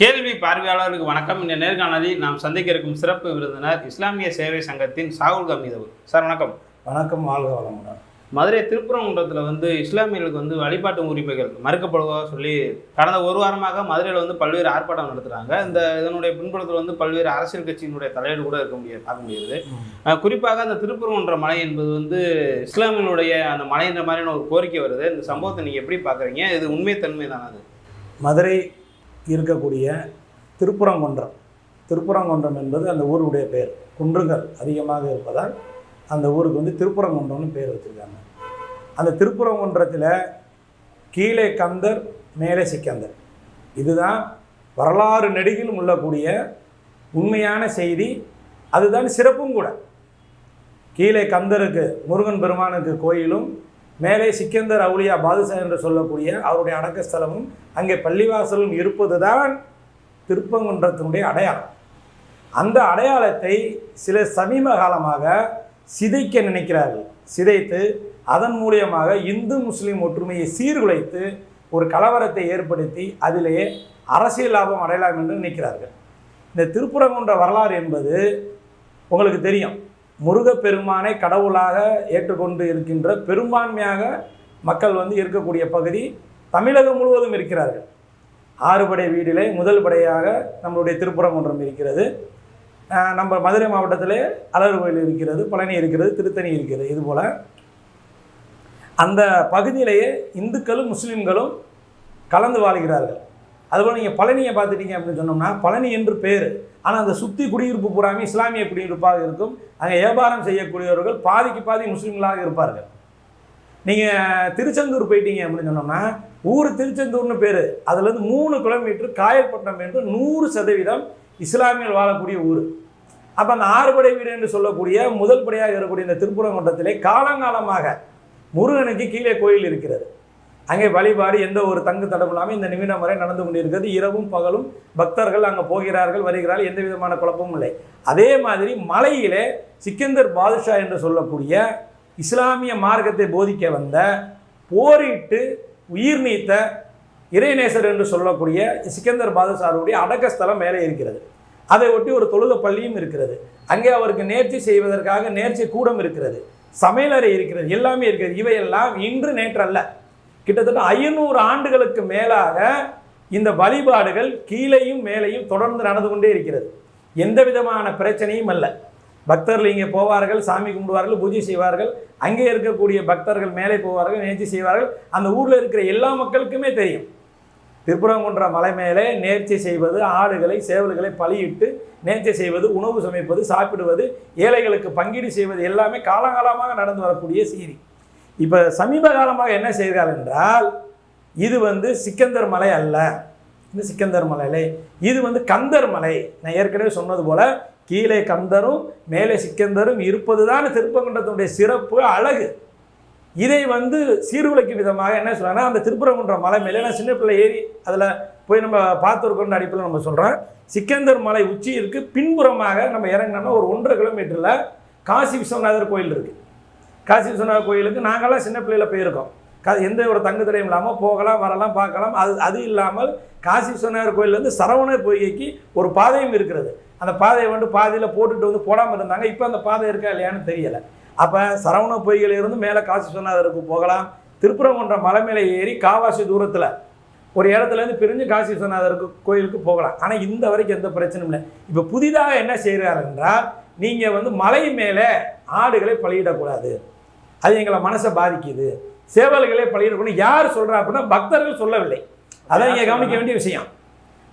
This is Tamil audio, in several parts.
கேள்வி பார்வையாளர்களுக்கு வணக்கம். இந்த நேர்காணலில் நாம் சந்திக்க இருக்கும் சிறப்பு விருந்தினர் இஸ்லாமிய சேவை சங்கத்தின் சாகுல் கமீதவர் சார் வணக்கம். வணக்கம் வாழ்க வளமுடன். மதுரை திருப்பரங்குன்றத்தில் வந்து இஸ்லாமியர்களுக்கு வந்து வழிபாட்டு உரிமைகள் மறுக்கப்படுவதாக சொல்லி கடந்த ஒரு வாரமாக மதுரையில் வந்து பல்வேறு ஆர்ப்பாட்டம் நடத்துகிறாங்க இந்த இதனுடைய பின்புலத்தில் வந்து பல்வேறு அரசியல் கட்சியினுடைய தலையீடு கூட இருக்க முடியாது பார்க்க முடியுது குறிப்பாக அந்த திருப்பரங்குன்ற மலை என்பது வந்து இஸ்லாமியனுடைய அந்த மலைன்ற மாதிரியான ஒரு கோரிக்கை வருது. இந்த சம்பவத்தை நீங்கள் எப்படி பார்க்குறீங்க? இது உண்மைத்தன்மை தானே அது? மதுரை இருக்கக்கூடிய திருப்புறங்குன்றம். திருப்புறங்குன்றம் என்பது அந்த ஊருடைய பெயர் குன்றுகள் அதிகமாக இருப்பதால் அந்த ஊருக்கு வந்து திருப்புறங்குன்றம்னு பேர் வச்சுருக்காங்க. அந்த திருப்புறங்குன்றத்தில் கீழே கந்தர் மேலே சிக்கந்தர். இதுதான் வரலாறு நெடுகிலும் உள்ளக்கூடிய உண்மையான செய்தி. அதுதான் சிறப்பும் கூட. கீழே கந்தருக்கு முருகன் பெருமானுக்கு கோயிலும் மேலே சிக்கந்தர் அவுலியா பாதுஷா என்று சொல்லக்கூடிய அவருடைய அடக்கஸ்தலமும் அங்கே பள்ளிவாசலும் இருப்பதுதான் திருப்பங்குன்றத்தினுடைய அடையாளம். அந்த அடையாளத்தை சில சமீப காலமாக சிதைக்க நினைக்கிறார்கள். சிதைத்து அதன் மூலியமாக இந்து முஸ்லீம் ஒற்றுமையை சீர்குலைத்து ஒரு கலவரத்தை ஏற்படுத்தி அதிலேயே அரசியல் லாபம் அடையலாம் என்று நினைக்கிறார்கள். இந்த திருப்புறங்குன்ற வரலாறு என்பது உங்களுக்கு தெரியும். முருகப்பெருமானை கடவுளாக ஏற்றுக்கொண்டு இருக்கின்ற பெரும்பான்மையாக மக்கள் வந்து இருக்கக்கூடிய பகுதி தமிழகம் முழுவதும் இருக்கிறார்கள். ஆறுபடை வீடிலே முதல் படையாக நம்மளுடைய திருப்புறங்குன்றம் இருக்கிறது. நம்ம மதுரை மாவட்டத்திலே அலர் கோயில் இருக்கிறது பழனி இருக்கிறது திருத்தணி இருக்கிறது இதுபோல் அந்த பகுதியிலேயே இந்துக்களும் முஸ்லீம்களும் கலந்து வாழ்கிறார்கள். அதுபோல் நீங்கள் பழனியை பார்த்துட்டீங்க அப்படின்னு சொன்னோம்னா பழனி என்று பேர். ஆனால் அந்த சுற்றி குடியிருப்பு பூராமே இஸ்லாமிய குடியிருப்பாக இருக்கும். அங்கே வியாபாரம் செய்யக்கூடியவர்கள் பாதிக்கு பாதி முஸ்லீம்களாக இருப்பார்கள். நீங்கள் திருச்செந்தூர் போயிட்டீங்க அப்படின்னு சொன்னோம்னா ஊர் திருச்செந்தூர்னு பேர். அதுலேருந்து மூணு கிலோமீட்டர் காயல்பட்டினம் என்று நூறு சதவீதம் இஸ்லாமியர்கள் வாழக்கூடிய ஊர். அப்போ அந்த ஆறுபடை வீடு என்று சொல்லக்கூடிய முதல் படையாக இருக்கக்கூடிய இந்த திருப்புறங்குன்றத்திலே காலங்காலமாக முருகனுக்கு கீழே கோயில் இருக்கிறது. அங்கே வழிபாடு எந்த ஒரு தங்கு தடம் இல்லாமல் இந்த நிமிடம் வரை நடந்து கொண்டிருக்கிறது. இரவும் பகலும் பக்தர்கள் அங்கே போகிறார்கள் வருகிறார்கள். எந்த விதமான குழப்பமும் இல்லை. அதே மாதிரி மலையிலே சிக்கந்தர் பாதுஷா என்று சொல்லக்கூடிய இஸ்லாமிய மார்க்கத்தை போதிக்க வந்த போரிட்டு உயிர் நீத்த இறைநேசர் என்று சொல்லக்கூடிய சிக்கந்தர் பாதுஷாருடைய அடக்கஸ்தலம் மேலே இருக்கிறது. அதை ஒட்டி ஒரு தொழுத பள்ளியும் இருக்கிறது. அங்கே அவருக்கு நேர்ச்சி செய்வதற்காக நேர்ச்சி கூடம் இருக்கிறது. சமையலறை இருக்கிறது. எல்லாமே இருக்கிறது. இவையெல்லாம் இன்று நேற்றல்ல. கிட்டத்தட்ட ஐநூறு ஆண்டுகளுக்கு மேலாக இந்த வழிபாடுகள் கீழேயும் மேலேயும் தொடர்ந்து நடந்து கொண்டே இருக்கிறது. எந்த விதமான பிரச்சனையும் அல்ல. பக்தர்கள் இங்கே போவார்கள் சாமி கும்பிடுவார்கள் பூஜை செய்வார்கள். அங்கே இருக்கக்கூடிய பக்தர்கள் மேலே போவார்கள் நேர்ச்சி செய்வார்கள். அந்த ஊரில் இருக்கிற எல்லா மக்களுக்குமே தெரியும். திருப்புறங்குன்ற மலை மேலே நேர்ச்சி செய்வது ஆடுகளை சேவல்களை பலியிட்டு நேர்ச்சி செய்வது உணவு சமைப்பது சாப்பிடுவது ஏழைகளுக்கு பங்கீடு செய்வது எல்லாமே காலகாலமாக நடந்து வரக்கூடிய செய்தி. இப்போ சமீப காலமாக என்ன செய்கிறார் என்றால் இது வந்து சிக்கந்தர் மலை அல்ல. இது சிக்கந்தர் மலையிலே. இது வந்து கந்தர் மலை. நான் ஏற்கனவே சொன்னது போல் கீழே கந்தரும் மேலே சிக்கந்தரும் இருப்பது தான் திருப்பங்குன்றத்தினுடைய சிறப்பு அழகு. இதை வந்து சீர்குலைக்கும் விதமாக என்ன சொல்கிறாங்கன்னா அந்த திருப்பரங்குன்ற மலை மேலே நான் சின்ன பிள்ளை ஏறி அதில் போய் நம்ம பார்த்துருக்கோன்ற அடிப்பில் நம்ம சொல்கிறோம் சிக்கந்தர் மலை உச்சியிற்கு பின்புறமாக நம்ம இறங்கினோம்னா ஒரு ஒன்றரை கிலோமீட்டரில் காசி விஸ்வநாதர் கோயில் இருக்குது காசி விஸ்வநாதர் கோயிலுக்கு நாங்களாம் சின்ன பிள்ளையில் போயிருக்கோம். க எந்த ஒரு தங்கு தடையும் இல்லாமல் போகலாம் வரலாம் பார்க்கலாம். அது அது இல்லாமல் காசி விஸ்வநாதர் கோயிலேருந்து சரவணர் பொய்கைக்கு ஒரு பாதையும் இருக்கிறது. அந்த பாதையை வந்து பாதையில் போட்டுட்டு வந்து போடாமல் இருந்தாங்க. இப்போ அந்த பாதை இருக்கா இல்லையான்னு தெரியலை. அப்போ சரவண பொய்கையில இருந்து மேலே காசி விஸ்வநாதருக்கு போகலாம். திருப்புரங்குன்ற மலை மேலே ஏறி காவாசி தூரத்தில் ஒரு இடத்துலேருந்து பிரிஞ்சு காசி விஸ்வநாதருக்கு கோயிலுக்கு போகலாம். ஆனால் இந்த வரைக்கும் எந்த பிரச்சனையும் இல்லை. இப்போ புதிதாக என்ன செய்கிறார் என்றால் நீங்கள் வந்து மலை மேலே ஆடுகளை பலியிடக்கூடாது. அது எங்களை மனசை பாதிக்குது. சேவல்களை பலியிடக்கூடாது யார் சொல்கிறா அப்படின்னா பக்தர்கள் சொல்லவில்லை. அதான் இங்கே கவனிக்க வேண்டிய விஷயம்.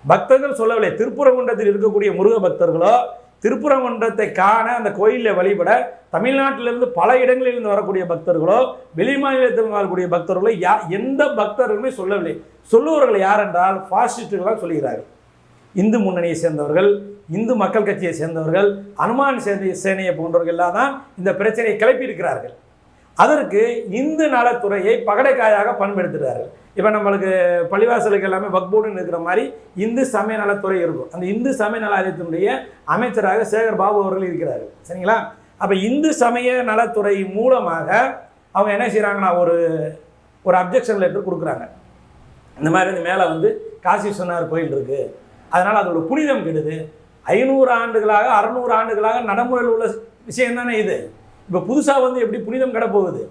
பக்தர்கள் சொல்லவில்லை. திருப்புறங்குன்றத்தில் இருக்கக்கூடிய முருக பக்தர்களோ திருப்புறங்குன்றத்தை காண அந்த கோயிலில் வழிபட தமிழ்நாட்டிலிருந்து பல இடங்களிலிருந்து வரக்கூடிய பக்தர்களோ வெளி மாநிலத்தில் வரக்கூடிய பக்தர்களோ யா எந்த பக்தர்களுமே சொல்லவில்லை. சொல்லுவவர்கள் யார் என்றால் பாசிஸ்டுகளாக சொல்கிறார்கள் இந்து முன்னணியை சேர்ந்தவர்கள் இந்து மக்கள் கட்சியை சேர்ந்தவர்கள் அனுமான் சேனை சேனையை போன்றவர்கள் எல்லாம் தான் இந்த பிரச்சனையை கிளப்பியிருக்கிறார்கள். அதற்கு இந்து நலத்துறையை பகடைக்காயாக பயன்படுத்துகிறார்கள் இப்போ நம்மளுக்கு பள்ளிவாசலுக்கு எல்லாமே வக்போர்டுன்னு இருக்கிற மாதிரி இந்து சமய நலத்துறை இருக்கும். அந்த இந்து சமய நலத்தினுடைய அமைச்சராக சேகர் பாபு அவர்கள் இருக்கிறார்கள் சரிங்களா? அப்போ இந்து சமய நலத்துறை மூலமாக அவங்க என்ன செய்கிறாங்கன்னா ஒரு ஒரு அப்ஜெக்ஷன் லெட்டர் கொடுக்குறாங்க. இந்த மாதிரி இந்த மேலே வந்து காசி விஸ்வநாதர் கோயில் இருக்குது அதனால் அதோட புனிதம் கெடுது. ஐநூறு ஆண்டுகளாக அறநூறு ஆண்டுகளாக நடைமுறையில் உள்ள விஷயம் தானே இது? இப்போ புதுசாக வந்து எப்படி புனிதம் கிடப்போகுது?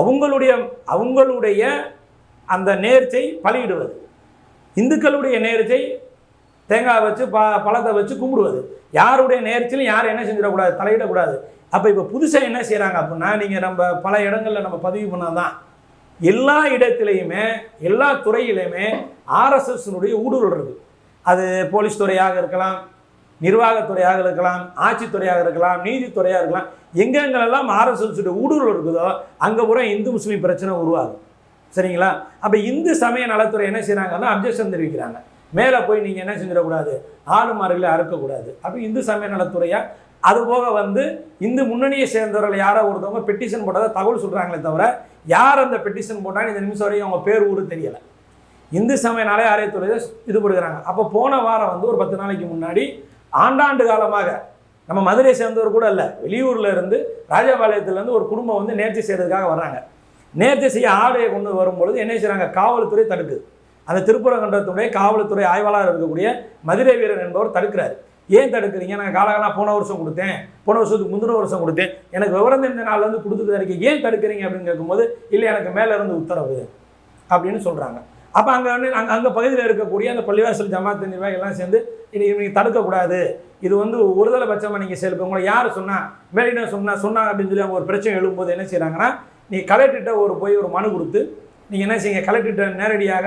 அவங்களுடைய அவங்களுடைய அந்த நேர்ச்சை பலியிடுவது. இந்துக்களுடைய நேர்ச்சை தேங்காய் வச்சு ப பழத்தை வச்சு கும்பிடுவது. யாருடைய நேர்ச்சியிலும் யாரும் என்ன செஞ்சிடக்கூடாது? தலையிடக்கூடாது. அப்போ இப்போ புதுசாக என்ன செய்கிறாங்க அப்படின்னா நீங்கள் நம்ம பல இடங்களில் நம்ம பதிவு பண்ணால் தான் எல்லா இடத்துலையுமே எல்லா துறையிலையுமே ஆர்எஸ்எஸ்னுடைய ஊடுருவல் இருக்குது அது போலீஸ் துறையாக இருக்கலாம் நிர்வாகத்துறையாக இருக்கலாம் ஆட்சித்துறையாக இருக்கலாம் நீதித்துறையாக இருக்கலாம். எங்கெங்கெல்லாம் ஆர்எஸ்எஸ் ஊடுருவல் இருக்குதோ அங்கே பூரா இந்து முஸ்லீம் பிரச்சனை உருவாகும். சரிங்களா? அப்போ இந்து சமய நலத்துறை என்ன செய்கிறாங்கன்னா அப்ஜெக்ஷன் தெரிவிக்கிறாங்க. மேலே போய் நீங்கள் என்ன செஞ்சிடக்கூடாது? ஆளுமார்களை அறுக்கக்கூடாது. அப்போ இந்து சமய நலத்துறையாக அதுபோக வந்து இந்து முன்னணியை சேர்ந்தவர்கள் யாரோ ஒருத்தவங்க பெட்டிஷன் போட்டதை தகவல் சொல்கிறாங்களே தவிர யார் அந்த பெட்டிஷன் போட்டாலும் இந்த நிமிஷம் வரைக்கும் அவங்க பேர் ஊர் தெரியலை. இந்து சமய நல ஆலயத்துறையை இது கொடுக்குறாங்க அப்போ போன வாரம் வந்து ஒரு பத்து நாளைக்கு முன்னாடி ஆண்டாண்டு காலமாக நம்ம மதுரையை சேர்ந்தவர் கூட இல்லை. வெளியூரில் இருந்து ராஜபாளையத்துலேருந்து ஒரு குடும்பம் வந்து நேர்த்தி செய்கிறதுக்காக வர்றாங்க. நேர்த்தி செய்ய ஆடையை கொண்டு வரும்பொழுது என்ன செய்கிறாங்க காவல்துறை தடுக்குது. அந்த திருப்புறங்கன்றத்துடைய காவல்துறை ஆய்வாளர் இருக்கக்கூடிய மதுரை வீரன் என்பவர் தடுக்கிறாரு. ஏன் தடுக்கிறீங்க? நான் காலகாலம் போன வருஷம் கொடுத்தேன். போன வருஷத்துக்கு முந்தின வருஷம் கொடுத்தேன். எனக்கு விவரம் தெரிஞ்ச நாள்லேருந்து இருந்து கொடுத்தது எனக்கு ஏன் தடுக்கிறீங்க அப்படின்னு கேட்கும்போது இல்லை எனக்கு மேலே இருந்து உத்தரவு அப்படின்னு சொல்கிறாங்க அப்போ அங்கே வந்து அங்கே அங்கே பகுதியில் இருக்கக்கூடிய அந்த பள்ளிவாசல் ஜமாத்து நிர்வாகிகள்லாம் சேர்ந்து இது நீங்கள் தடுக்கக்கூடாது. இது வந்து ஒருதலை பட்சமாக நீங்கள் செயல்பட உங்களை யார் சொன்னால் மேலிடம் சொன்னால் சொன்னாங்க அப்படின்னு சொல்லி அவங்க ஒரு பிரச்சனை எழும்போது என்ன செய்கிறாங்கன்னா நீ கலெக்டர்கிட்ட ஒரு போய் ஒரு மனு கொடுத்து நீங்கள் என்ன செய்யுங்க கலெக்டர்கிட்ட நேரடியாக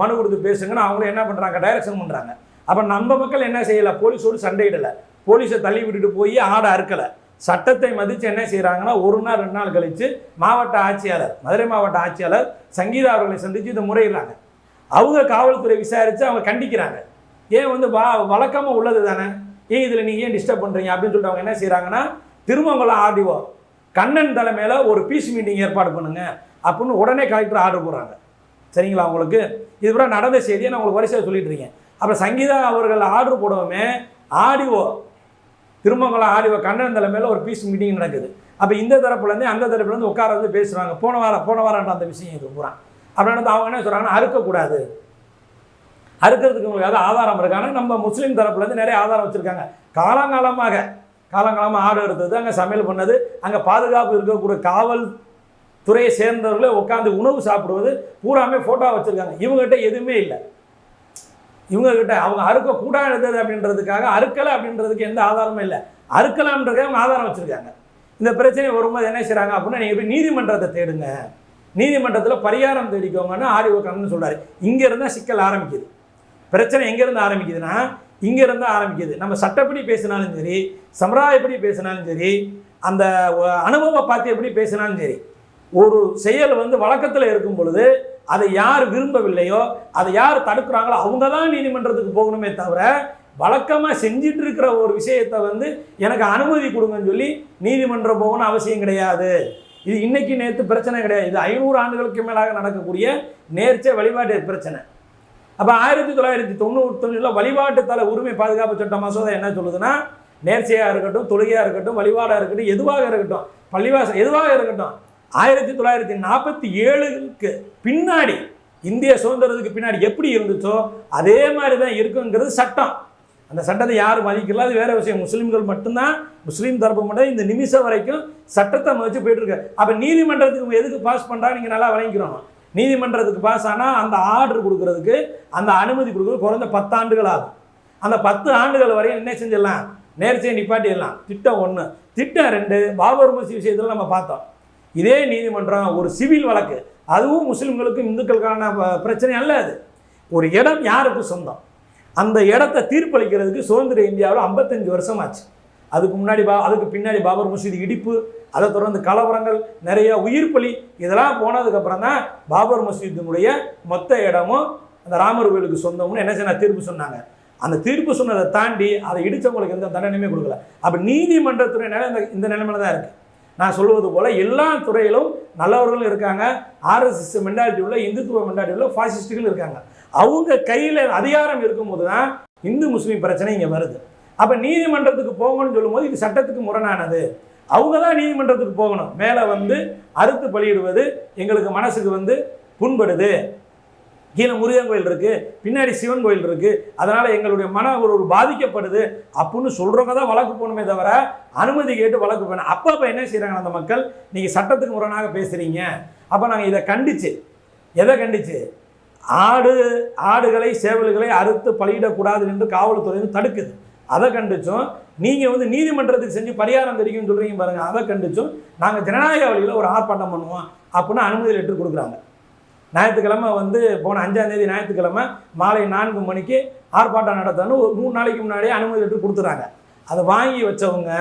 மனு கொடுத்து பேசுங்கன்னு அவங்களும் என்ன பண்ணுறாங்க டைரக்ஷன் பண்ணுறாங்க அப்போ நம்ம மக்கள் என்ன செய்யலை போலீஸோடு சண்டையிடலை. போலீஸை தள்ளி விட்டுட்டு போய் ஆடை அறுக்கலை. சட்டத்தை மதித்து என்ன செய்கிறாங்கன்னா ஒரு நாள் ரெண்டு நாள் கழித்து மாவட்ட ஆட்சியாளர் மதுரை மாவட்ட ஆட்சியாளர் சங்கீதா அவர்களை சந்தித்து இதை முறையிடுறாங்க. அவங்க காவல்துறை விசாரித்து அவங்க கண்டிக்கிறாங்க. ஏன் வந்து வா வழக்கமாக உள்ளது தானே? ஏன் இதில் நீங்கள் ஏன் டிஸ்டர்ப் பண்ணுறீங்க அப்படின்னு சொல்லிட்டு அவங்க என்ன செய்கிறாங்கன்னா திருமங்கலம் ஆர்டிஓ கண்ணன் தலைமையில் ஒரு பீஸ் மீட்டிங் ஏற்பாடு பண்ணுங்க அப்படின்னு உடனே கலெக்டர் ஆர்டர் போடுறாங்க. சரிங்களா உங்களுக்கு? இது கூட நடந்த செய்தியை நான் உங்களுக்கு வரிசையாக சொல்லிட்டு இருக்கேன். அப்புறம் சங்கீதா அவர்கள் ஆர்டர் போடவுமே ஆடிஓ திருமங்கலம் ஆடிஓ கண்ணன் தலைமையில் ஒரு பீஸ் மீட்டிங் நடக்குது. அப்போ இந்த தரப்புலேருந்து அந்த தரப்புலேருந்து உட்கார வந்து பேசுகிறாங்க போன வாரம் போன வாரம் அந்த விஷயம் இது பூரா. அப்படின்னு அவங்க என்ன சொல்கிறாங்கன்னா அறுக்கக்கூடாது. அறுக்கிறதுக்கு உங்களுக்கு ஆதாரம் இருக்காங்க நம்ம முஸ்லீம் தரப்புலேருந்து நிறைய ஆதாரம் வச்சுருக்காங்க. காலங்காலமாக காலங்காலமாக ஆடு எடுத்தது அங்கே சமையல் பண்ணது அங்கே பாதுகாப்பு இருக்கக்கூடிய காவல் துறையை சேர்ந்தவர்களே உட்காந்து உணவு சாப்பிடுவது பூராமே ஃபோட்டோ வச்சுருக்காங்க. இவங்ககிட்ட எதுவுமே இல்லை. இவங்ககிட்ட அவங்க அறுக்கக்கூடாது அப்படின்றதுக்காக அறுக்கலை அப்படின்றதுக்கு எந்த ஆதாரமும் இல்லை. அறுக்கலாம்ன்றதுக்கு அவங்க ஆதாரம் வச்சுருக்காங்க. இந்த பிரச்சனை வரும்போது என்ன செய்கிறாங்க அப்படின்னா நீங்கள் போய் நீதிமன்றத்தை தேடுங்க. நீதிமன்றத்தில் பரிகாரம் தேடிக்கோங்கன்னு ஆடிஓ கண்ணன் சொல்கிறாரு இங்கேருந்து தான் சிக்கல் ஆரம்பிக்குது. பிரச்சனை எங்கேருந்து ஆரம்பிக்குதுன்னா இங்கேருந்து ஆரம்பிக்குது. நம்ம சட்டப்படி பேசினாலும் சரி சம்பிரதாயப்படி பேசினாலும் சரி அந்த அனுபவம் அனுபவ பார்த்து எப்படி பேசினாலும் சரி ஒரு செயல் வந்து வழக்கத்தில் இருக்கும் பொழுது அதை யார் விரும்பவில்லையோ அதை யார் தடுக்கிறாங்களோ அவங்க தான் நீதிமன்றத்துக்கு போகணுமே தவிர வழக்கமாக செஞ்சிட்டு இருக்கிற ஒரு விஷயத்தை வந்து எனக்கு அனுமதி கொடுங்கன்னு சொல்லி நீதிமன்றம் போகணும்னு அவசியம் கிடையாது. இது இன்னைக்கு நேற்று பிரச்சனை கிடையாது. இது ஐநூறு ஆண்டுகளுக்கு மேலாக நடக்கக்கூடிய நேர்ச்சை வழிபாட்டு பிரச்சனை. அப்போ ஆயிரத்தி தொள்ளாயிரத்தி தொண்ணூத்தொன்னில் வழிபாட்டு தல உரிமை பாதுகாப்பு சட்ட மசோதா என்ன சொல்லுதுன்னா நேர்ச்சையாக இருக்கட்டும் தொழுகையாக இருக்கட்டும் வழிபாடாக இருக்கட்டும் எதுவாக இருக்கட்டும் பள்ளிவாசம் எதுவாக இருக்கட்டும் ஆயிரத்தி தொள்ளாயிரத்தி நாற்பத்தி ஏழுக்கு பின்னாடி இந்திய சுதந்திரத்துக்கு பின்னாடி எப்படி இருந்துச்சோ அதே மாதிரி தான் இருக்குங்கிறது சட்டம். அந்த சட்டத்தை யாரும் மதிக்கல அது வேற விஷயம். முஸ்லீம்கள் மட்டும்தான் முஸ்லீம் தரப்பு மட்டும் இந்த நிமிஷம் வரைக்கும் சட்டத்தை மதிச்சு போயிட்டு இருக்கு. அப்போ நீதிமன்றத்துக்கு எதுக்கு பாஸ் பண்ணுறா நீங்கள் நல்லா வழங்கிக்கிறோம் நீதிமன்றத்துக்கு பாஸ் ஆனால் அந்த ஆர்டர் கொடுக்கறதுக்கு அந்த அனுமதி கொடுக்குறது குறைந்த பத்தாண்டுகள் ஆகும். அந்த பத்து ஆண்டுகள் வரையும் என்ன செஞ்சிடலாம்? நேர்ச்சியை நிப்பாட்டிடலாம். திட்டம் ஒன்று திட்டம் ரெண்டு பாபர் மசி விஷயத்தில் நம்ம பார்த்தோம். இதே நீதிமன்றம் ஒரு சிவில் வழக்கு. அதுவும் முஸ்லீம்களுக்கும் இந்துக்களுக்கான ப- பிரச்சனை அல்ல அது. ஒரு இடம் யாருக்கு சொந்தம்? அந்த இடத்த தீர்ப்பளிக்கிறதுக்கு சுதந்திர இந்தியாவில் ஐம்பத்தஞ்சு வருஷம் ஆச்சு. அதுக்கு முன்னாடி பா அதுக்கு பின்னாடி பாபர் மசூதி இடிப்பு அதை தொடர்ந்து கலவரங்கள் நிறைய உயிர் பலி இதெல்லாம் போனதுக்கப்புறம் தான் பாபர் மசூதினுடைய மொத்த இடமும் அந்த ராமர் கோயிலுக்கு சொந்தம்னு என்ன செய்ய தீர்ப்பு சொன்னாங்க. அந்த தீர்ப்பு சொன்னதை தாண்டி அதை இடித்தவங்களுக்கு எந்த தண்டனையுமே கொடுக்கல. அப்போ நீதிமன்றத்துறை நிலை இந்த இந்த நிலைமையில தான் இருக்குது நான் சொல்வது போல் எல்லா துறையிலும் நல்லவர்களும் இருக்காங்க ஆர்எஸ்எஸ் மென்டாலிட்டி உள்ள இந்துத்துவ மென்டாலிட்டி உள்ள ஃபாசிஸ்டுகள் இருக்காங்க. அவங்க கையில் அதிகாரம் இருக்கும்போது தான் இந்து முஸ்லீம் பிரச்சனை இங்கே வருது. அப்போ நீதிமன்றத்துக்கு போகணும்னு சொல்லும்போது இது சட்டத்துக்கு முரணானது. அவங்க தான் நீதிமன்றத்துக்கு போகணும். மேலே வந்து அறுத்து பலியிடுவது எங்களுக்கு மனசுக்கு வந்து புண்படுது. கீழே முருகன் கோயில் இருக்குது பின்னாடி சிவன் கோயில் இருக்குது அதனால் எங்களுடைய மன ஒரு ஒரு பாதிக்கப்படுது அப்படின்னு சொல்கிறவங்க தான் வழக்கு போகணுமே தவிர அனுமதி கேட்டு வழக்கு போகணும். அப்போ அப்போ என்ன செய்கிறாங்க அந்த மக்கள்? நீங்கள் சட்டத்துக்கு முரணாக பேசுகிறீங்க அப்போ நாங்கள் இதை கண்டிச்சு. எதை கண்டிச்சு? ஆடு ஆடுகளை சேவல்களை அறுத்து பலியிடக்கூடாது என்று காவல்துறை தடுக்குது. அதை கண்டிச்சோம் நீங்கள் வந்து நீதிமன்றத்துக்கு செஞ்சு பரிகாரம் தெரியும்னு சொல்கிறீங்க பாருங்க அதை கண்டிச்சோம் நாங்கள் ஜனநாயக வழியில் ஒரு ஆர்ப்பாட்டம் பண்ணுவோம் அப்படின்னு அனுமதி லெட்டர் கொடுக்குறாங்க. ஞாயிற்றுக்கிழமை வந்து போன அஞ்சாந்தேதி ஞாயிற்றுக்கிழமை மாலை நான்கு மணிக்கு ஆர்ப்பாட்டம் நடத்தணும் ஒரு மூணு நாளைக்கு முன்னாடியே அனுமதி லெட்டர் கொடுத்துறாங்க. அதை வாங்கி வச்சவங்க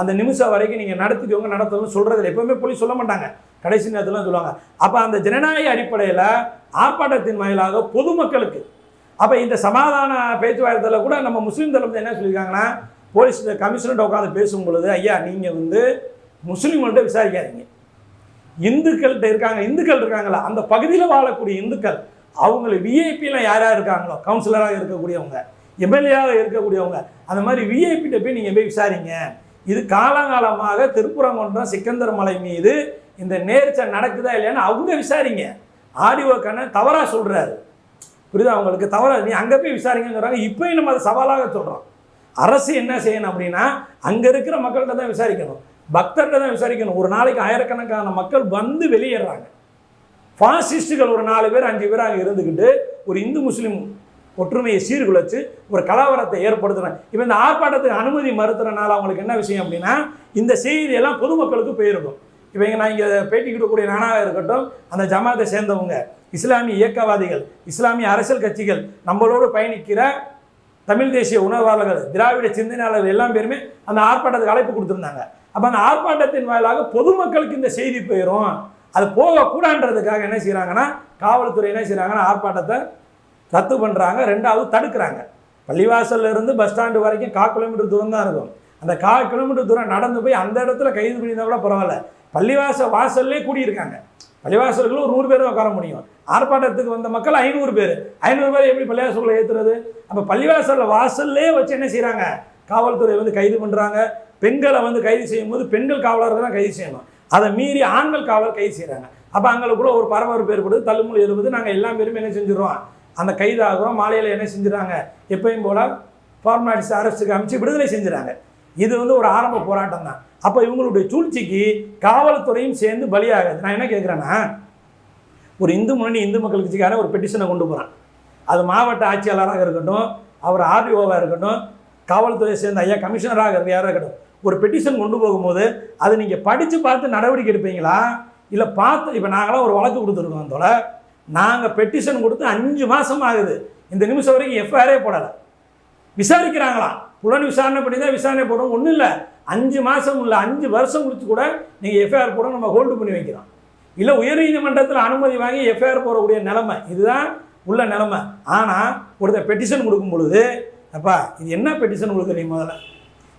அந்த நிமிஷம் வரைக்கும் நீங்கள் நடத்திக்கவங்க நடத்தணும்னு சொல்கிறதில்ல எப்பவுமே போலீஸ் சொல்ல மாட்டாங்க. கடைசி நேரத்தில் சொல்லுவாங்க. அப்போ அந்த ஜனநாயக அடிப்படையில் ஆர்ப்பாட்டத்தின் வாயிலாக பொதுமக்களுக்கு அப்போ இந்த சமாதான பேச்சுவார்த்தையில் கூட நம்ம முஸ்லீம் தரப்பு என்ன சொல்லியிருக்காங்கன்னா போலீஸ் கமிஷனர்கிட்ட உட்காந்து பேசும் பொழுது ஐயா நீங்கள் வந்து முஸ்லீம்கள்கிட்ட விசாரிக்காதீங்க. இந்துக்கள்கிட்ட இருக்காங்க இந்துக்கள் இருக்காங்களா அந்த பகுதியில் வாழக்கூடிய இந்துக்கள் அவங்கள விஐபிலாம் யார் யார் இருக்காங்களோ கவுன்சிலராக இருக்கக்கூடியவங்க எம்எல்ஏவாக இருக்கக்கூடியவங்க அந்த மாதிரி விஐபிகிட்ட போய் நீங்கள் போய் விசாரிங்க. இது காலங்காலமாக திருப்புறங்குன்றம் சிக்கந்தர் மலை மீது இந்த நேர்ச்சை நடக்குதா இல்லையான்னு அவங்க விசாரிங்க. ஆடியோ கண்ணன் தவறாக சொல்கிறாரு புரியுதா? அவங்களுக்கு தவறாக நீ அங்கே போய் விசாரிங்கங்கிறாங்க. இப்போயும் நம்ம அதை சவாலாக சொல்கிறோம் அரசு என்ன செய்யணும் அப்படின்னா அங்கே இருக்கிற மக்கள்கிட்ட தான் விசாரிக்கணும். பக்தர்கிட்ட தான் விசாரிக்கணும். ஒரு நாளைக்கு ஆயிரக்கணக்கான மக்கள் வந்து வெளியேறாங்க. ஃபாசிஸ்டுகள் ஒரு நாலு பேர் அஞ்சு பேர் அங்கே இருந்துக்கிட்டு ஒரு இந்து முஸ்லீம் ஒற்றுமையை சீர்குலைச்சு ஒரு கலவரத்தை ஏற்படுத்துகிறாங்க இப்போ இந்த ஆர்ப்பாட்டத்துக்கு அனுமதி மறுத்துறனால அவங்களுக்கு என்ன விஷயம் அப்படின்னா இந்த செய்தியெல்லாம் பொதுமக்களுக்கு போயிருக்கும். இவங்க நான் இங்கே பேட்டி கொடுக்கக்கூடிய நானாக இருக்கட்டும் அந்த ஜமாத்தை சேர்ந்தவங்க இஸ்லாமிய இயக்கவாதிகள் இஸ்லாமிய அரசியல் கட்சிகள் நம்மளோடு பயணிக்கிற தமிழ் தேசிய உணர்வாளர்கள் திராவிட சிந்தனையாளர்கள் எல்லாம் பேருமே அந்த ஆர்ப்பாட்டத்துக்கு அழைப்பு கொடுத்துருந்தாங்க. அப்போ அந்த ஆர்ப்பாட்டத்தின் வாயிலாக பொதுமக்களுக்கு இந்த செய்தி போயிடும் அது போகக்கூடாதுன்றதுக்காக என்ன செய்கிறாங்கன்னா காவல்துறை என்ன செய்கிறாங்கன்னா ஆர்ப்பாட்டத்தை ரத்து பண்ணுறாங்க ரெண்டாவது தடுக்கிறாங்க. பள்ளிவாசல்ல இருந்து பஸ் ஸ்டாண்டு வரைக்கும் கால் கிலோமீட்டர் தூரம் தான் இருக்கும். அந்த கால் கிலோமீட்டர் தூரம் நடந்து போய் அந்த இடத்துல கைது பண்ணியிருந்தா கூட பரவாயில்ல. பள்ளிவாச வாசல்லே கூடியிருக்காங்க. பள்ளிவாசலுக்குள்ள ஒரு நூறு பேர் உட்கார முடியும். ஆர்ப்பாட்டத்துக்கு வந்த மக்கள் ஐநூறு பேர். ஐநூறு பேர் எப்படி பள்ளிவாசலுக்குள்ள ஏற்றுறது அப்போ பள்ளிவாசலில் வாசல்லே வச்சு என்ன செய்கிறாங்க காவல்துறை வந்து கைது பண்ணுறாங்க பெண்களை வந்து கைது செய்யும்போது பெண்கள் காவலர்கள் தான் கைது செய்யணும். அதை மீறி ஆண்கள் காவலர் கைது செய்கிறாங்க அப்போ அங்களுக்குள்ள ஒரு பரபரப்பு ஏற்படுது. தள்ளுமுள் எழுபது நாங்கள் எல்லா பேருமே என்ன செஞ்சிடறோம் அந்த கைதாகிறோம். மாலையில் என்ன செஞ்சுறாங்க எப்பயும் போல் ஃபார்மாலிட்டிஸ் அரசுக்கு அமைச்சு விடுதலை செஞ்சுறாங்க இது வந்து ஒரு ஆரம்ப போராட்டம் தான். அப்போ இவங்களுடைய சூழ்ச்சிக்கு காவல்துறையும் சேர்ந்து பலியாகாது. நான் என்ன கேட்குறேன்னா ஒரு இந்து முன்னணி இந்து மக்கள் கட்சிக்கார ஒரு பெட்டிஷனை கொண்டு போகிறான் அது மாவட்ட ஆட்சியாளராக இருக்கட்டும் அவர் ஆர்டிஓவாக இருக்கட்டும் காவல்துறையை சேர்ந்த ஐயா கமிஷனராக இருக்க யாராக இருக்கட்டும் ஒரு பெட்டிஷன் கொண்டு போகும்போது அதை நீங்கள் படித்து பார்த்து நடவடிக்கை எடுப்பீங்களா? இல்லை பார்த்து இப்போ நாங்களாம் ஒரு வழக்கு கொடுத்துருக்கோம் அந்த நாங்கள் பெட்டிஷன் கொடுத்து அஞ்சு மாதம் ஆகுது. இந்த நிமிஷம் வரைக்கும் எஃப்ஐஆரே போடலை. விசாரிக்கிறாங்களாம். புலன் விசாரணை பண்ணி தான் விசாரணை போடுறோம். ஒன்றும் இல்லை. அஞ்சு மாதம் இல்லை அஞ்சு வருஷம் முடிச்சு கூட நீங்கள் எஃப்ஐஆர் போட நம்ம ஹோல்டு பண்ணி வைக்கிறோம். இல்லை உயர்நீதிமன்றத்தில் அனுமதி வாங்கி எஃப்ஐஆர் போடக்கூடிய நிலமை. இதுதான் உள்ள நிலமை. ஆனால் ஒருத்தர் பெட்டிஷன் கொடுக்கும் பொழுது அப்பா இது என்ன பெட்டிஷன் கொடுக்குறீங்க முதல்ல?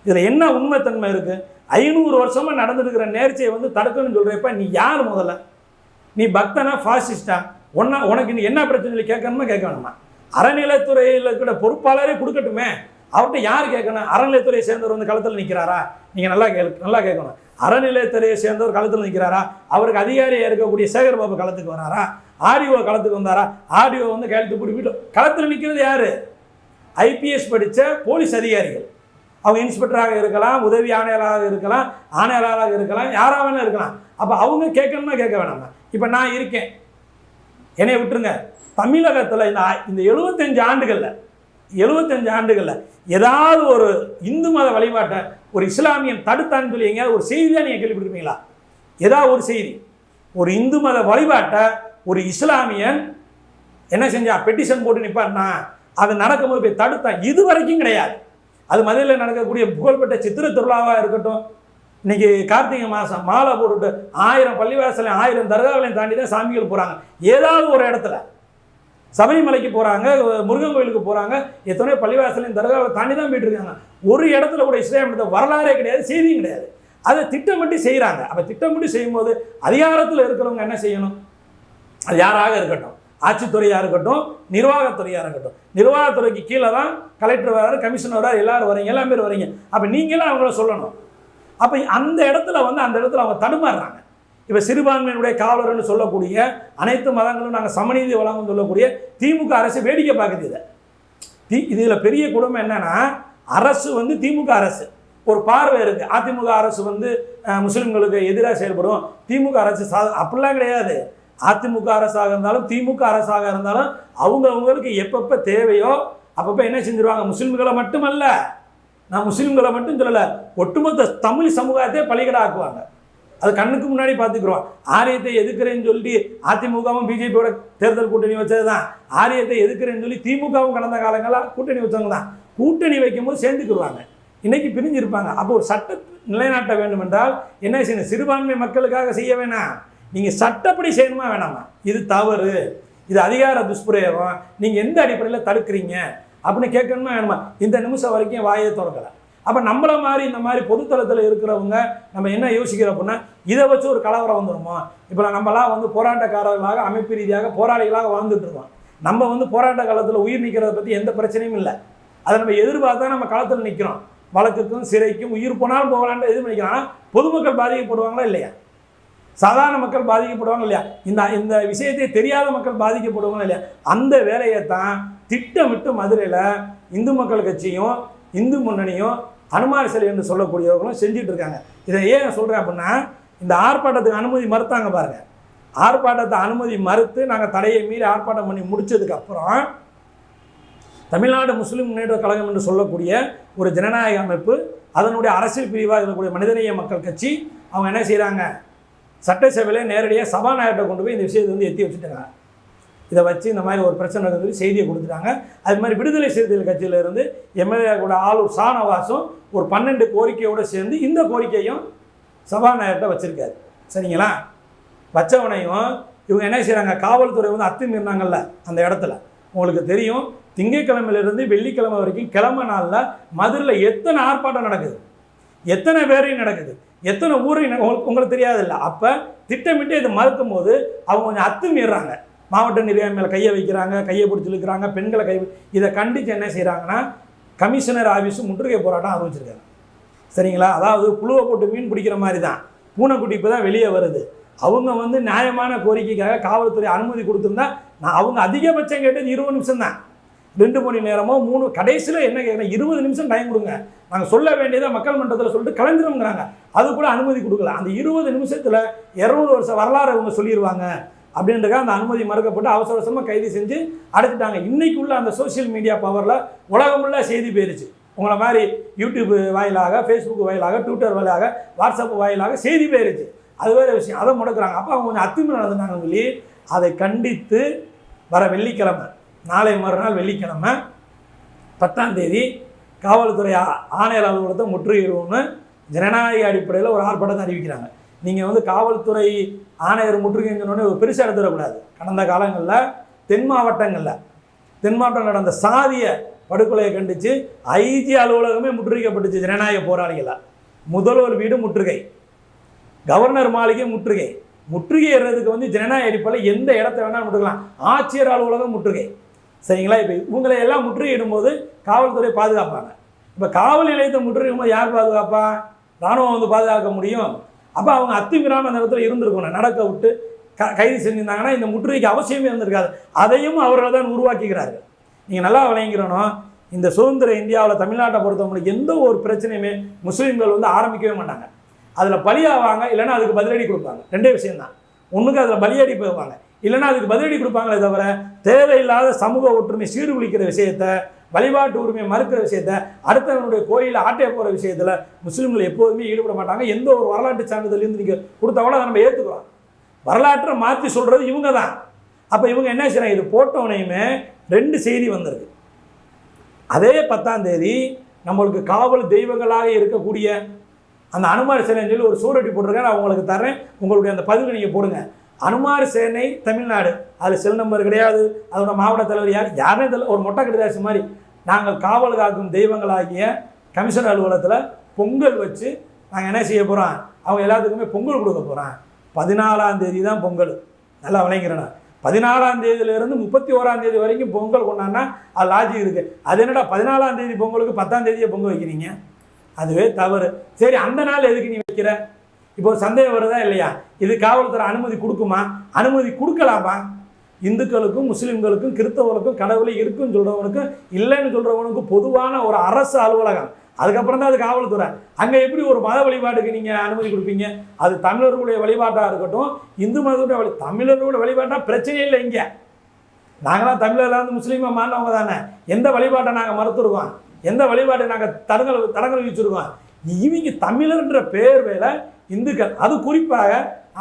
இதில் என்ன உண்மைத்தன்மை இருக்குது ஐநூறு வருஷமாக நடந்துருக்கிற நேர்ச்சியை வந்து தடுக்கணும்னு சொல்கிறப்ப நீ யார் முதல்ல? நீ பக்தனா ஃபாசிஸ்டா ஒன்றா உனக்கு நீ என்ன பிரச்சனை கேட்கணுமா கேட்க வேணுமா? அறநிலைத்துறையில் இருக்கிற பொறுப்பாளரே கொடுக்கட்டுமே. அவர்கிட்ட யார் கேட்கணும்? அறநிலையத்துறையை சேர்ந்தவர் வந்து களத்தில் நிற்கிறாரா? நீங்கள் நல்லா கே நல்லா கேட்கணும். அறநிலையத்துறையை சேர்ந்தவர் களத்தில் நிற்கிறாரா? அவருக்கு அதிகாரியாக இருக்கக்கூடிய சேகர் பாபு களத்துக்கு வராரா? ஆடிஓ களத்துக்கு வந்தாரா? ஆடிஓ வந்து கையெழுத்து போட்டு வீட்டு களத்தில் நிற்கிறது யார்? ஐபிஎஸ் படித்த போலீஸ் அதிகாரிகள். அவங்க இன்ஸ்பெக்டராக இருக்கலாம் உதவி ஆணையாளராக இருக்கலாம் ஆணையாளராக இருக்கலாம் யாராக வேணால் இருக்கலாம். அப்போ அவங்க கேட்கணுமா கேட்க வேணாமா? இப்போ நான் இருக்கேன். என்னைய விட்டுருங்க. தமிழகத்தில் இந்த இந்த எழுபத்தஞ்சு ஆண்டுகளில் எழுபத்தஞ்சு ஆண்டுகளில் ஏதாவது ஒரு இந்து மத வழிபாட்டை ஒரு இஸ்லாமியன் தடுத்தான்னு சொல்லி எங்கேயாவது ஒரு செய்தியாக நீங்கள் கேள்விப்பட்டிருப்பீங்களா? ஏதாவது ஒரு செய்தி ஒரு இந்து மத வழிபாட்டை ஒரு இஸ்லாமியன் என்ன செஞ்சா பெட்டிஷன் போட்டு நிற்பாருன்னா அது நடக்கும்போது போய் தடுத்தான் இது வரைக்கும் கிடையாது. அது மதுரையில் நடக்கக்கூடிய புகழ்பெற்ற சித்திர திருவிழாவாக இருக்கட்டும் இன்னைக்கு கார்த்திகை மாதம் மாலை போட்டுட்டு ஆயிரம் பள்ளிவாசலையும் ஆயிரம் தர்காவிலையும் தாண்டி தான் சாமிகள் போகிறாங்க ஏதாவது ஒரு இடத்துல சபரிமலைக்கு போகிறாங்க முருகன் கோயிலுக்கு போகிறாங்க எத்தனையோ பள்ளிவாசலையும் தர்காவை தாண்டி தான் போயிட்டு இருக்காங்க ஒரு இடத்துல கூட இஸ்லாம் வரலாறே கிடையாது செய்தியும் கிடையாது. அதை திட்டமிட்டு செய்கிறாங்க அப்போ திட்டமிட்டு செய்யும்போது அதிகாரத்தில் இருக்கிறவங்க என்ன செய்யணும்? அது யாராக இருக்கட்டும்? ஆட்சித்துறையாக இருக்கட்டும்? நிர்வாகத்துறையாக இருக்கட்டும். நிர்வாகத்துறைக்கு கீழே தான் கலெக்டர் வராரு கமிஷனர் வராரு எல்லாரும் வரீங்க எல்லா பேர் வரீங்க. அப்போ நீங்களும் அவங்கள சொல்லணும். அப்போ அந்த இடத்துல வந்து அந்த இடத்துல அவங்க தடுமாறுறாங்க. இப்போ சிறுபான்மையினுடைய காவலர்னு சொல்லக்கூடிய அனைத்து மதங்களும் நாங்கள் சமநீதி வழங்கும் சொல்லக்கூடிய திமுக அரசு வேடிக்கை பார்க்குது இதை. தி இதில் பெரிய குடும்பம் என்னென்னா அரசு வந்து திமுக அரசு. ஒரு பார்வை இருக்குது அதிமுக அரசு வந்து முஸ்லீம்களுக்கு எதிராக செயல்படும். திமுக அரசு சா அப்படிலாம் கிடையாது. அதிமுக அரசாக இருந்தாலும் திமுக அரசாக இருந்தாலும் அவங்கவுங்களுக்கு எப்பப்போ தேவையோ அப்பப்போ என்ன செஞ்சிருவாங்க? முஸ்லீம்களை மட்டுமல்ல. நான் முஸ்லீம்களை மட்டும் சொல்லலை ஒட்டுமொத்த தமிழ் சமுதாயத்தை பலிகடா ஆக்குவாங்க அது கண்ணுக்கு முன்னாடி பார்த்துக்குறோம். ஆரியத்தை எதுக்குறேன்னு சொல்லி அதிமுகவும் பிஜேபியோட தேர்தல் கூட்டணி வச்சது தான் ஆரியத்தை எதுக்குறேன்னு சொல்லி திமுகவும் கடந்த காலங்களாக கூட்டணி வச்சவங்க தான் கூட்டணி வைக்கும்போது சேர்ந்துக்குருவாங்க இன்னைக்கு பிரிஞ்சிருப்பாங்க. அப்போ ஒரு சட்ட நிலைநாட்ட வேண்டும் என்றால் என்ன செய்யணும்? சிறுபான்மை மக்களுக்காக செய்ய வேணாம். நீங்கள் சட்டப்படி செய்யணுமா வேணாமா? இது தவறு. இது அதிகார துஷ்பிரயோகம். நீங்கள் எந்த அடிப்படையில் தடுக்கிறீங்க? அப்படின்னு கேட்கணுமா வேணுமா? இந்த நிமிஷம் வரைக்கும் வாயை திறக்கலை. அப்போ நம்மளை மாதிரி இந்த மாதிரி பொதுத்தளத்தில் இருக்கிறவங்க நம்ம என்ன யோசிக்கிறோம் அப்படின்னா இதை வச்சு ஒரு கலவரம் வந்துடுமா இப்போ நம்மளாம் வந்து போராட்டக்காரர்களாக அமைப்பு ரீதியாக போராளிகளாக வாழ்ந்துட்டு இருக்கோம். நம்ம வந்து போராட்ட காலத்தில் உயிர் நிற்கிறத பற்றி எந்த பிரச்சனையும் இல்லை. அதை நம்ம எதிர்பார்த்தா நம்ம களத்தில் நிற்கிறோம் வழக்குக்கும் சிறைக்கும் உயிர் போனாலும் போகலான்ட்டு எது நினைக்கிறோம் பொதுமக்கள் பாதிக்கப்படுவாங்களா இல்லையா? சாதாரண மக்கள் பாதிக்கப்படுவாங்க இல்லையா? இந்த இந்த விஷயத்தை தெரியாத மக்கள் பாதிக்கப்படுவாங்க இல்லையா? அந்த வேலையை தான் திட்டமிட்டு மதுரையில் இந்து மக்கள் கட்சியும் இந்து முன்னணியும் அனுமான சிலை என்று சொல்லக்கூடியவர்களும் செஞ்சிட்டு இருக்காங்க. இதை ஏன் சொல்கிறேன் அப்படின்னா இந்த ஆர்ப்பாட்டத்துக்கு அனுமதி மறுத்தாங்க பாருங்கள் ஆர்ப்பாட்டத்தை அனுமதி மறுத்து நாங்கள் தடையை மீறி ஆர்ப்பாட்டம் பண்ணி முடித்ததுக்கப்புறம் தமிழ்நாடு முஸ்லிம் முன்னேற்ற கழகம் என்று சொல்லக்கூடிய ஒரு ஜனநாயக அமைப்பு அதனுடைய அரசியல் பிரிவாக இருக்கக்கூடிய மனிதநேய மக்கள் கட்சி அவங்க என்ன செய்கிறாங்க சட்டசபையில் நேரடியாக சபாநாயகர்கிட்ட கொண்டு போய் இந்த விஷயத்தை வந்து எத்தி வச்சுட்டாங்க. இதை வச்சு இந்த மாதிரி ஒரு பிரச்சனை இருக்குது செய்தியை கொடுத்துட்டாங்க. அது மாதிரி விடுதலை சிறுத்தைகள் கட்சியிலிருந்து எம்எல்ஏ கூட ஆளூர் ஷானவாஸும் ஒரு பன்னெண்டு கோரிக்கையோடு சேர்ந்து இந்த கோரிக்கையும் சபாநாயகர்கிட்ட வச்சுருக்காரு. சரிங்களா? வச்சவனையும் இவங்க என்ன செய்கிறாங்க காவல்துறை வந்து அத்துமீறினாங்கல்ல அந்த இடத்துல. உங்களுக்கு தெரியும் திங்கட்கிழமையிலேருந்து வெள்ளிக்கிழமை வரைக்கும் கிழமை நாளில் மதுரையில் எத்தனை ஆர்ப்பாட்டம் நடக்குது? எத்தனை பேரையும் நடக்குது? எத்தனை ஊரையும் உங்களுக்கு உங்களுக்கு தெரியாதில்ல. அப்போ திட்டமிட்டு இதை மறுக்கும் போது அவங்க கொஞ்சம் அத்துமீறாங்க மாவட்ட நிர்வாகம் மேலே கையை வைக்கிறாங்க கையை பிடிச்சி இழுக்கிறாங்க பெண்களை கை இதை கண்டித்து என்ன செய்கிறாங்கன்னா கமிஷனர் ஆஃபீஸு முற்றுகை போராட்டம் ஆரம்பிச்சிருக்காங்க சரிங்களா? அதாவது புழுவை போட்டு மீன் பிடிக்கிற மாதிரி தான் பூனைக்குட்டி இப்போ தான் வெளியே வருது. அவங்க வந்து நியாயமான கோரிக்கைக்காக காவல்துறை அனுமதி கொடுத்துருந்தா நான் அவங்க அதிகபட்சம் கேட்டது இருபது நிமிஷம் தான் ரெண்டு மணி நேரமோ மூணு கடைசியில் என்ன கேட்குறேன் இருபது நிமிஷம் டைம் கொடுங்க. நாங்கள் சொல்ல வேண்டியதை மக்கள் மன்றத்தில் சொல்லிட்டு கலந்துருங்கிறாங்க அது கூட அனுமதி கொடுக்கல. அந்த இருபது நிமிஷத்தில் இரநூறு வருஷம் வரலாறு அவங்க சொல்லிடுவாங்க அப்படின்றக்காக அந்த அனுமதி மறுக்கப்பட்டு அவசர அவசரமாக கைது செஞ்சு அடுத்துட்டாங்க. இன்னைக்கு உள்ள அந்த சோஷியல் மீடியா பவரில் உலகமுள்ள செய்தி போயிருச்சு. உங்களை மாதிரி யூடியூப் வாயிலாக ஃபேஸ்புக் வாயிலாக ட்விட்டர் வாயிலாக வாட்ஸ்அப் வாயிலாக செய்தி போயிருச்சு. அது வேறு விஷயம். அதை முடக்கிறாங்க. அப்போ அவங்க கொஞ்சம் அத்துமீறல் நடந்துட்டாங்க சொல்லி அதை கண்டித்து வர வெள்ளிக்கிழமை நாளை மறுநாள் வெள்ளிக்கிழமை பத்தாம் தேதி காவல்துறை ஆணையர் அலுவலகத்தை முற்றுகிறோம்னு ஜனநாயக அடிப்படையில் ஒரு ஆர்ப்பாட்டத்தை அறிவிக்கிறாங்க. நீங்கள் வந்து காவல்துறை ஆணையர் முற்றுகைன்னு ஒரு பெருசாக எடுத்துடக்கூடாது. கடந்த காலங்களில் தென் மாவட்டங்களில் தென் மாவட்டம் நடந்த சாதிய படுகொலையை கண்டித்து ஐஜி அலுவலகமே முற்றுகைப்பட்டுச்சு ஜனநாயக போராளிகளாக முதல்வர் வீடு முற்றுகை கவர்னர் மாளிகை முற்றுகை முற்றுகையிடுறதுக்கு வந்து ஜனநாயக அடிப்படையில் எந்த இடத்த வேணாலும் முட்டுக்கலாம் ஆட்சியர் அலுவலகம் முற்றுகை. சரிங்களா? இப்போ இவங்களை எல்லாம் முற்றுகையிடும் போது காவல்துறை பாதுகாப்பாங்க. இப்போ காவல் நிலையத்தை முற்றுகையிடும் போது யார் பாதுகாப்பா? ராணுவம் வந்து பாதுகாக்க முடியும். அப்போ அவங்க அத்துமீறாமல் அந்த இடத்துல இருந்திருக்கணும். நடக்க விட்டு க கைது செஞ்சிருந்தாங்கன்னா இந்த முற்றுகைக்கு அவசியமே இருந்திருக்காது. அதையும் அவர்கள் தான் உருவாக்கிக்கிறார்கள். நீங்கள் நல்லா விளங்கிக்கிறணும் இந்த சுதந்திர இந்தியாவில் தமிழ்நாட்டை பொறுத்தவரை எந்த ஒரு பிரச்சனையுமே முஸ்லீம்கள் வந்து ஆரம்பிக்கவே மாட்டாங்க. அதில் பலியாவாங்க இல்லைன்னா அதுக்கு பதிலடி கொடுப்பாங்க. ரெண்டே விஷயம்தான். ஒன்றுக்கு அதில் பலியடி போவாங்க. இல்லைன்னா அதுக்கு பதிலடி கொடுப்பாங்களே தவிர தேவையில்லாத சமூக ஒற்றுமை சீர்குலிக்கிற விஷயத்த வழிபாட்டு உரிமையை மறுக்கிற விஷயத்த அடுத்தவனுடைய கோயிலில் ஆட்டைய போகிற விஷயத்தில் முஸ்லீம்கள் எப்போதுமே ஈடுபட மாட்டாங்க. எந்த ஒரு வரலாற்று சான்றிதழ்லேருந்து நீங்கள் கொடுத்தா கூட அதை நம்ம ஏற்றுக்கிறோம் வரலாற்றை மாற்றி சொல்கிறது இவங்க தான் அப்போ இவங்க என்ன செய்யறாங்க இது போட்டவனையுமே ரெண்டு செய்தி வந்திருக்கு. அதே பத்தாம் தேதி நம்மளுக்கு காவல் தெய்வங்களாக இருக்கக்கூடிய அந்த அனுமார் சிலைன்னு சொல்லி ஒரு சூரட்டி போட்டிருக்கேன் நான் உங்களுக்கு தரேன் உங்களுடைய அந்த பதிவு நீங்கள் போடுங்க. அனுமார் சேனை தமிழ்நாடு. அதில் செல் நம்பர் கிடையாது. அதோட மாவட்ட தலைவர் யார்? யாருமே தெரியல. ஒரு மொட்டை கடிதாசி மாதிரி. நாங்கள் காவல் காக்கும் தெய்வங்களாகிய கமிஷனர் அலுவலகத்தில் பொங்கல் வச்சு நாங்கள் என்ன செய்ய போகிறோம் அவங்க எல்லாத்துக்குமே பொங்கல் கொடுக்க போகிறான் பதினாலாம் தேதி தான் பொங்கல். நல்லா விளங்கிறேன் பதினாலாம் தேதியிலேருந்து முப்பத்தி ஓராம் தேதி வரைக்கும் பொங்கல் கொண்டாடினா அது லாஜிக் இருக்குது அது என்னடா பதினாலாம் தேதி பொங்கலுக்கு பத்தாம் தேதியே பொங்கல் வைக்கிறீங்க? அதுவே தவறு. சரி அந்த நாள் எதுக்கு நீ வைக்கிற? இப்போ சந்தேகம் வருதா இல்லையா? இது காவல்துறை அனுமதி கொடுக்குமா? அனுமதி கொடுக்கலாமா? இந்துக்களுக்கும் முஸ்லீம்களுக்கும் கிறிஸ்தவர்களுக்கும் கடவுளை இருக்குன்னு சொல்கிறவனுக்கும் இல்லைன்னு சொல்கிறவனுக்கும் பொதுவான ஒரு அரசு அலுவலகம். அதுக்கப்புறம் தான் அது காவல்துறை. அங்கே எப்படி ஒரு மத வழிபாட்டுக்கு நீங்கள் அனுமதி கொடுப்பீங்க? அது தமிழர்களுடைய வழிபாட்டாக இருக்கட்டும் இந்து மதத்துடைய வழி தமிழர்களுடைய வழிபாட்டாக பிரச்சனையே இல்லை இங்கே. நாங்களாம் தமிழர்ல இருந்து முஸ்லீமாக மாறினவங்க தானே. எந்த வழிபாட்டை நாங்கள் மறுத்துருக்கோம்? எந்த வழிபாட்டை நாங்கள் தடங்கள் தடங்கள் வச்சுருக்கோம் இவங்க தமிழர்ன்ற பேர் வேலை இந்துக்கள். அது குறிப்பாக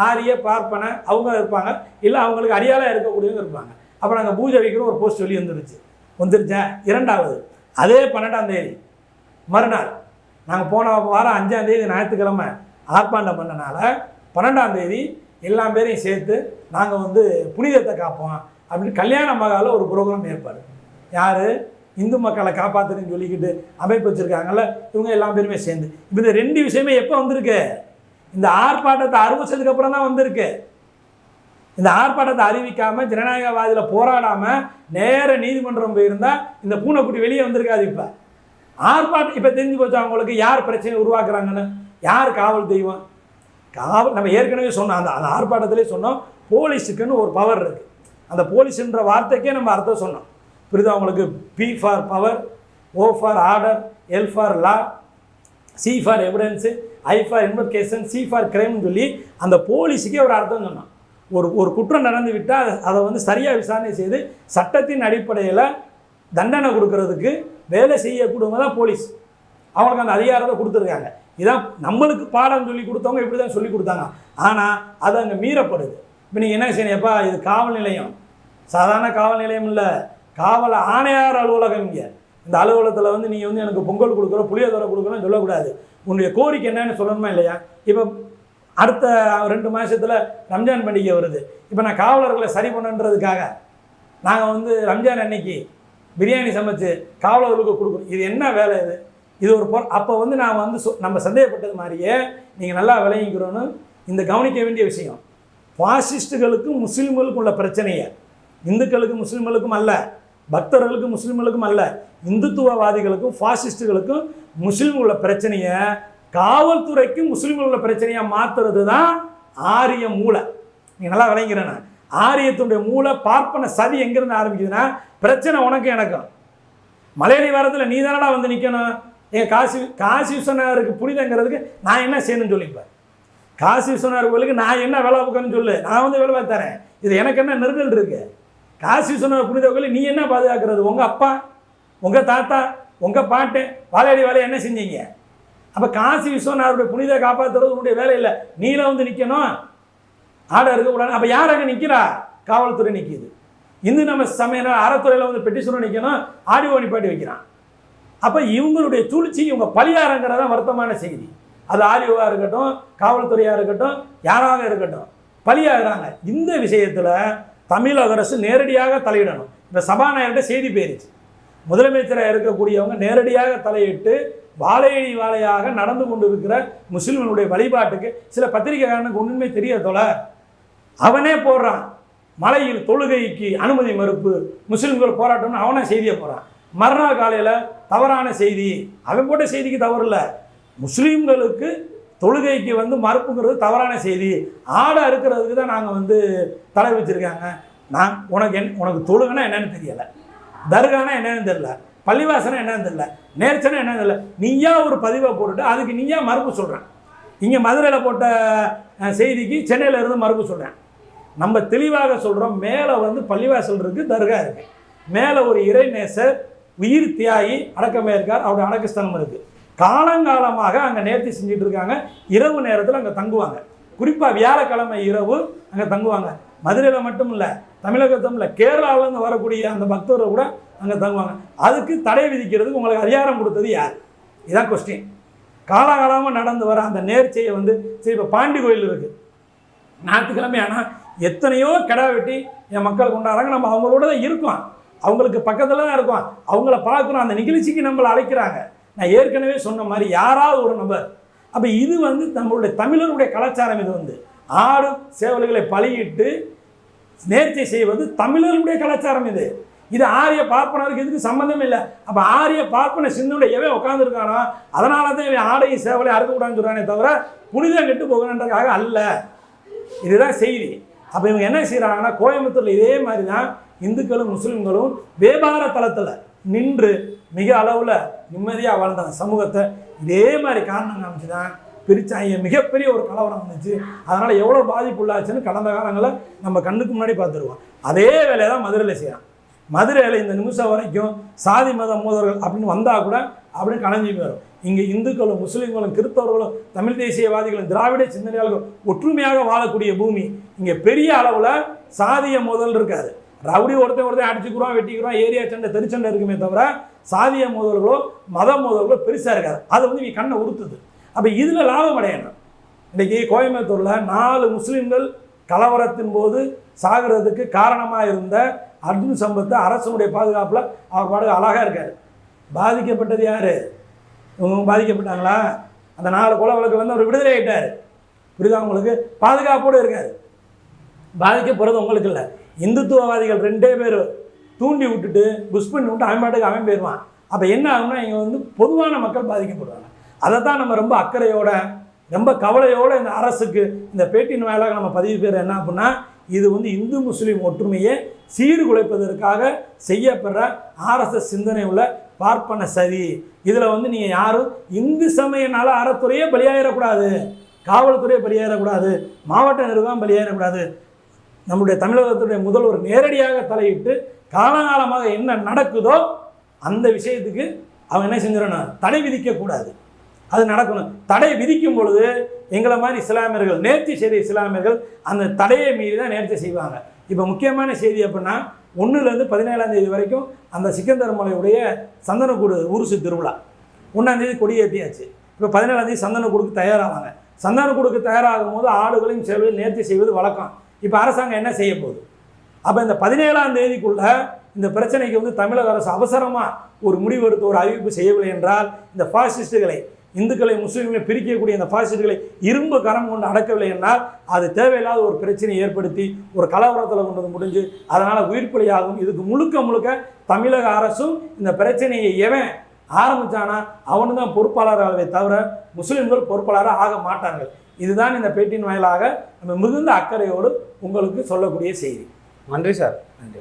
ஆரிய பார்ப்பன அவங்க இருப்பாங்க. இல்லை அவங்களுக்கு அடியாளாக இருக்கக்கூடியவங்க இருப்பாங்க. அப்போ நாங்கள் பூஜை வைக்கிற ஒரு போஸ்ட் வெளியே வந்துருச்சு. வந்துருச்சேன் இரண்டாவது. அதே பன்னெண்டாம் தேதி மறுநாள். நாங்கள் போன வாரம் அஞ்சாம் தேதி ஞாயிற்றுக்கிழமை ஆர்ப்பாண்டம் பண்ணனால பன்னெண்டாம் தேதி எல்லா பேரையும் சேர்த்து நாங்கள் வந்து புனிதத்தை காப்போம் அப்படின்னு கல்யாண மகாவில் ஒரு ப்ரோக்ராம் ஏற்பாடு. யார்? இந்து மக்களை காப்பாற்றுன்னு சொல்லிக்கிட்டு அமைப்பு வச்சுருக்காங்கல்ல இவங்க எல்லா பேருமே சேர்ந்து. இப்போ இந்த ரெண்டு விஷயமே எப்போ வந்திருக்கு? இந்த ஆர்ப்பாட்டத்தை அறிவிச்சதுக்கு அப்புறம் தான் வந்திருக்கு. இந்த ஆர்ப்பாட்டத்தை அறிவிக்காமல் ஜனநாயகவாதியில் போராடாமல் நேர நீதிமன்றம் போயிருந்தால் இந்த பூனைக்குட்டி வெளியே வந்திருக்காது இப்போ. ஆர்ப்பாட்டம் இப்போ தெரிஞ்சு போச்சு அவங்களுக்கு யார் பிரச்சனை உருவாக்குறாங்கன்னு? யார் காவல் தெய்வம்? காவல் நம்ம ஏற்கனவே சொன்னோம் அந்த அந்த ஆர்ப்பாட்டத்திலே சொன்னோம் போலீஸுக்குன்னு ஒரு பவர் இருக்குது அந்த போலீஸுன்ற வார்த்தைக்கே நம்ம அர்த்தம் சொன்னோம். புரியுதா அவங்களுக்கு P for power O for order L for law C for evidence I for investigation C for கிரைம்னு சொல்லி அந்த போலீஸுக்கே ஒரு அர்த்தம் சொன்னோம் ஒரு ஒரு குற்றம் நடந்து விட்டால் அதை வந்து சரியாக விசாரணை செய்து சட்டத்தின் அடிப்படையில் தண்டனை கொடுக்கறதுக்கு வேலை செய்யக்கூடியவங்க தான் போலீஸ். அவங்களுக்கு அந்த அதிகாரத்தை கொடுத்துருக்காங்க. இதான் நம்மளுக்கு பாடம் சொல்லி கொடுத்தவங்க இப்படி தான் சொல்லி கொடுத்தாங்க. ஆனால் அது அங்கே மீறப்படுது. இப்போ நீங்கள் என்ன செய்யணும்? எப்பா இது காவல் நிலையம். சாதாரண காவல் நிலையம் இல்லை. காவல் ஆணையார் அலுவலகம் இங்கே. இந்த அலுவலகத்தில் வந்து நீங்கள் வந்து எனக்கு பொங்கல் கொடுக்குறோம் புளியோதரை கொடுக்குறோன்னு சொல்லக்கூடாது. உன்னுடைய கோரிக்கை என்னன்னு சொல்லணுமா இல்லையா? இப்போ அடுத்த ரெண்டு மாதத்தில் ரம்ஜான் பண்டிகை வருது. இப்போ நான் காவலர்களை சரி பண்ணுன்றதுக்காக நாங்கள் வந்து ரம்ஜான் அன்னைக்கு பிரியாணி சமைச்சு காவலர்களுக்கு கொடுக்குறோம். இது என்ன வேலை இது? இது ஒரு பொ அப்போ வந்து நான் வந்து நம்ம சந்தேகப்பட்டது மாதிரியே நீங்கள் நல்லா விளங்கிக்கிறோன்னு இந்த கவனிக்க வேண்டிய விஷயம். ஃபாசிஸ்டுகளுக்கும் முஸ்லீம்களுக்கும் உள்ள பிரச்சனையை. இந்துக்களுக்கும் முஸ்லீம்களுக்கும் அல்ல. பக்தர்களுக்கும் முஸ்லீம்களுக்கும் அல்ல இந்துத்துவவாதிகளுக்கும் ஃபாசிஸ்டுகளுக்கும் முஸ்லீம் உள்ள பிரச்சனையை காவல்துறைக்கும் முஸ்லீம்கள் உள்ள பிரச்சனையாக மாற்றுறது தான் ஆரிய மூளை. நீ நல்லா விளங்கிறேன் ஆரியத்துடைய மூளை பார்ப்பன சதி எங்கேருந்து ஆரம்பிக்குதுன்னா பிரச்சனை உனக்கும் எனக்கும். மலையடி வாரத்தில் நீ தானடா வந்து நிற்கணும் என் காசி காசி விஸ்வநாதருக்கு புனிதங்கிறதுக்கு நான் என்ன செய்யணும்னு சொல்லிப்பேன் காசி விஸ்வநாதர் கோயிலுக்கு நான் என்ன வேலை பார்க்கணும்னு சொல்லு. நான் வந்து வேலை பார்த்து தரேன். இது எனக்கு என்ன நெருங்கல் இருக்குது காசி சொன்ன புனித கோயில் நீ என்ன பாதுகாக்கிறது? உங்கள் அப்பா உங்கள் தாத்தா உங்கள் பாட்டு வாழையடி வேலையை என்ன செஞ்சீங்க? அப்போ காசி விஸ்வநாதருடைய புனித காப்பாற்றுறது உன்னுடைய வேலை இல்லை. நீல வந்து நிற்கணும் ஆடை இருக்கக்கூடாது அப்போ யார் அங்கே நிற்கிறா காவல்துறை நிற்கிது இந்து நம்ம சமயம் அறத்துறையில் வந்து பெட்டிஷனும் நிற்கணும் ஆடியோ நிப்பாட்டி வைக்கிறான். அப்போ இவங்களுடைய சூழ்ச்சி இவங்க பலியாரங்கிறத வருத்தமான செய்தி. அது ஆடியோவாக இருக்கட்டும் காவல்துறையாக இருக்கட்டும் யாராக இருக்கட்டும் பலியாகிறாங்க. இந்த விஷயத்தில் தமிழக அரசு நேரடியாக தலையிடணும். இந்த சபாநாயகர்கிட்ட செய்தி போயிருச்சு. முதலமைச்சராக இருக்கக்கூடியவங்க நேரடியாக தலையிட்டு வாழையடி வாழையாக நடந்து கொண்டு இருக்கிற முஸ்லிம்களுடைய வழிபாட்டுக்கு சில பத்திரிகைக்காரனுக்கு ஒன்றுமே தெரியாதோல அவனே போடுறான். மலையில் தொழுகைக்கு அனுமதி மறுப்பு முஸ்லிம்கள் போராட்டம்னு அவனே செய்தியை போடுறான். மறுநாள் காலையில் தவறான செய்தி. அவன் போட்ட செய்திக்கு தவறு இல்லை. முஸ்லீம்களுக்கு தொழுகைக்கு வந்து மறுப்புங்கிறது தவறான செய்தி. ஆடை இருக்கிறதுக்கு தான் நாங்கள் வந்து தலை வச்சுருக்காங்க நான் உனக்கு என் உனக்கு தொழுகைனா என்னன்னு தெரியலை. தர்கானா என்னன்னு தெரியல. பள்ளிவாசனம் என்னன்னு தெரியல. நேர்ச்சனா என்னன்னு தெரியல. நீயா ஒரு பதிவை போட்டுட்டு அதுக்கு நீயா மறுப்பு சொல்கிறேன் இங்கே மதுரையில் போட்ட செய்திக்கு சென்னையில் இருந்து மறுப்பு சொல்கிறேன் நம்ம தெளிவாக சொல்கிறோம் மேலே வந்து பள்ளிவாசல் இருக்குது தர்கா இருக்குது மேலே ஒரு இறைநேசர் உயிர் தியாகி அடக்கமே இருக்கார். அவருடைய அடக்கஸ்தலம் இருக்குது காலங்காலமாக அங்கே நேர்த்தி செஞ்சுட்டு இருக்காங்க இரவு நேரத்தில் அங்கே தங்குவாங்க. குறிப்பாக வியாழக்கிழமை இரவு அங்கே தங்குவாங்க. மதுரையில் மட்டும் இல்லை தமிழகத்தும் இல்லை கேரளாவிலேருந்து வரக்கூடிய அந்த பக்தர்கள் கூட அங்கே தங்குவாங்க. அதுக்கு தடை விதிக்கிறதுக்கு உங்களுக்கு அதிகாரம் கொடுத்தது யார்? இதான் கொஸ்டின் காலகாலமாக நடந்து வர அந்த நேர்ச்சியை வந்து சரி இப்போ பாண்டி கோயில் இருக்குது ஞாயிற்றுக்கிழமை ஆனால் எத்தனையோ கிடா வெட்டி என் மக்கள் கொண்டாடுறாங்க. நம்ம அவங்களோட தான் இருக்கோம் அவங்களுக்கு பக்கத்தில் தான் இருக்கோம். அவங்கள பார்க்குறோம் அந்த நிகழ்ச்சிக்கு நம்மளை அழைக்கிறாங்க. நான் ஏற்கனவே சொன்ன மாதிரி யாராவது ஒரு நபர். அப்போ இது வந்து நம்மளுடைய தமிழருடைய கலாச்சாரம் இது வந்து. ஆடு சேவல்களை பலியிட்டு நேர்ச்சை செய்வது தமிழர்களுடைய கலாச்சாரம் இது. இது ஆரிய பார்ப்பனருக்கு இதுக்கு சம்மந்தம் இல்லை. அப்போ ஆரிய பார்ப்பன சிந்தனை எவன் உட்காந்துருக்கானோ அதனால தான் இவன் ஆடையும் சேவலையும் அறுக்கக்கூடாதுன்னு சொல்கிறானே தவிர புனிதம் கெட்டு போகணுன்றதுக்காக அல்ல. இதுதான் செய்தி. அப்போ இவங்க என்ன செய்கிறாங்கன்னா கோயம்புத்தூரில் இதே மாதிரி தான் இந்துக்களும் முஸ்லீம்களும் வியாபார தளத்தில் நின்று மிக அளவில் நிம்மதியாக வாழ்ந்தாங்க சமூகத்தை இதே மாதிரி காரணம் காமிச்சு தான் பிரிச்சாங்க மிகப்பெரிய ஒரு கலவரம் வந்துச்சு. அதனால் எவ்வளோ பாதிப்பு உள்ளாச்சுன்னு கடந்த காலங்களில் நம்ம கண்ணுக்கு முன்னாடி பார்த்துருவோம். அதே வேலையை தான் மதுரையில் செய்கிறான் மதுரையில் இந்த நிமிஷம் வரைக்கும் சாதி மத மோதல்கள் அப்படின்னு வந்தால் கூட அப்படின்னு கலைஞ்சி போயிடும். இங்கே இந்துக்களும் முஸ்லீம்களும் கிறிஸ்தவர்களும் தமிழ் தேசியவாதிகளும் திராவிட சிந்தனையாளர்களும் ஒற்றுமையாக வாழக்கூடிய பூமி இங்கே பெரிய அளவில் சாதிய மோதல் இருக்காது. ரவுடி ஒருத்தன் ஒருத்தன் அடிச்சுக்கிறோம் வெட்டிக்கிறோம் ஏரியா சண்டை தெருச்சண்டை இருக்குமே தவிர சாதிய மோதல்களோ மத மோதல்களோ பெருசாக இருக்காது. அது வந்து இங்கே கண்ணை உறுத்துது. அப்போ இதில் லாபம் அடையணும். இன்றைக்கி கோயம்புத்தூரில் நாலு முஸ்லீம்கள் கலவரத்தின் போது சாகிறதுக்கு காரணமாக இருந்த அர்ஜுன் சம்பத்து அரசனுடைய பாதுகாப்பில் அவர் பாடு அழகாக இருக்கார். பாதிக்கப்பட்டது யார்? இவங்க பாதிக்கப்பட்டாங்களா? அந்த நாலு கொலை வழக்கு வந்து அவர் விடுதலை ஆகிட்டார் புரியுதா உங்களுக்கு? பாதுகாப்போடு இருக்கார். பாதிக்கப்படுறது உங்களுக்கு இல்லை. இந்துத்துவவாதிகள் ரெண்டே பேர். தூண்டி விட்டுட்டு புஷ் பண்ணி விட்டு அவன் பாட்டுக்கு அவன் போயிடுவான். அப்போ என்ன ஆகும்னா இங்கே வந்து பொதுவான மக்கள் பாதிக்கப்படுவாங்க. அதை தான் நம்ம ரொம்ப அக்கறையோட ரொம்ப கவலையோடு இந்த அரசுக்கு இந்த பேட்டியின் வாயிலாக நம்ம பதிவு பேர் என்ன அப்படின்னா இது வந்து இந்து முஸ்லீம் ஒற்றுமையை சீர்குலைப்பதற்காக செய்யப்படுற ஆர்எஸ்எஸ் சிந்தனை உள்ள பார்ப்பன சரி இதில் வந்து நீங்கள் யாரும் இந்து சமயனால் அறத்துறையே பலியாயிடக்கூடாது. காவல்துறையை பலியாயிடக்கூடாது. மாவட்ட நிர்வாகம் பலியாயிடக்கூடாது. நம்முடைய தமிழகத்துடைய முதல்வர் நேரடியாக தலையிட்டு காலகாலமாக என்ன நடக்குதோ அந்த விஷயத்துக்கு அவங்க என்ன செஞ்சிடணும்? தடை விதிக்கக்கூடாது. அது நடக்கணும். தடை விதிக்கும் பொழுது எங்களை மாதிரி இஸ்லாமியர்கள் நேர்த்தி செய்த இஸ்லாமியர்கள் அந்த தடையை மீறி தான் நேர்த்தி செய்வாங்க. இப்போ முக்கியமான செய்தி அப்படின்னா ஒன்றுலேருந்து பதினேழாம் தேதி வரைக்கும் அந்த சிக்கந்தர் மலையுடைய சந்தனக்கூடு உருசு திருவிழா. ஒன்றாம் தேதி கொடியேற்றியாச்சு இப்போ பதினேழாம் தேதி சந்தனக்கூடுக்கு தயாராவாங்க. சந்தனக்கூடுக்கு தயாராகும் போது ஆடுகளையும் செலவில் நேர்த்தி செய்வது வழக்கம். இப்போ அரசாங்கம் என்ன செய்ய போகுது? அப்போ இந்த பதினேழாம் தேதிக்குள்ள இந்த பிரச்சனைக்கு வந்து தமிழக அரசு அவசரமாக ஒரு முடிவெடுத்து ஒரு அறிவிப்பு செய்யவில்லை என்றால் இந்த ஃபாசிஸ்டுகளை இந்துக்களை முஸ்லீம்களை பிரிக்கக்கூடிய இந்த ஃபாசிஸ்டுகளை இரும்பு கரம் கொண்டு அடக்கவில்லை என்றால் அது தேவையில்லாத ஒரு பிரச்சனையை ஏற்படுத்தி ஒரு கலவரத்தில் கொண்டு வந்து முடிஞ்சு அதனால் உயிர்ப்பலியாகும் இதுக்கு முழுக்க முழுக்க தமிழக அரசும் இந்த பிரச்சனையை எவன் ஆரம்பித்தானா அவனு தான் பொறுப்பாளராகவே தவிர முஸ்லீம்கள் பொறுப்பாளராக ஆக மாட்டார்கள். இதுதான் இந்த பேட்டியின் வாயிலாக நம்ம மிகுந்த அக்கறையோடு உங்களுக்கு சொல்லக்கூடிய செய்தி. நன்றி சார். நன்றி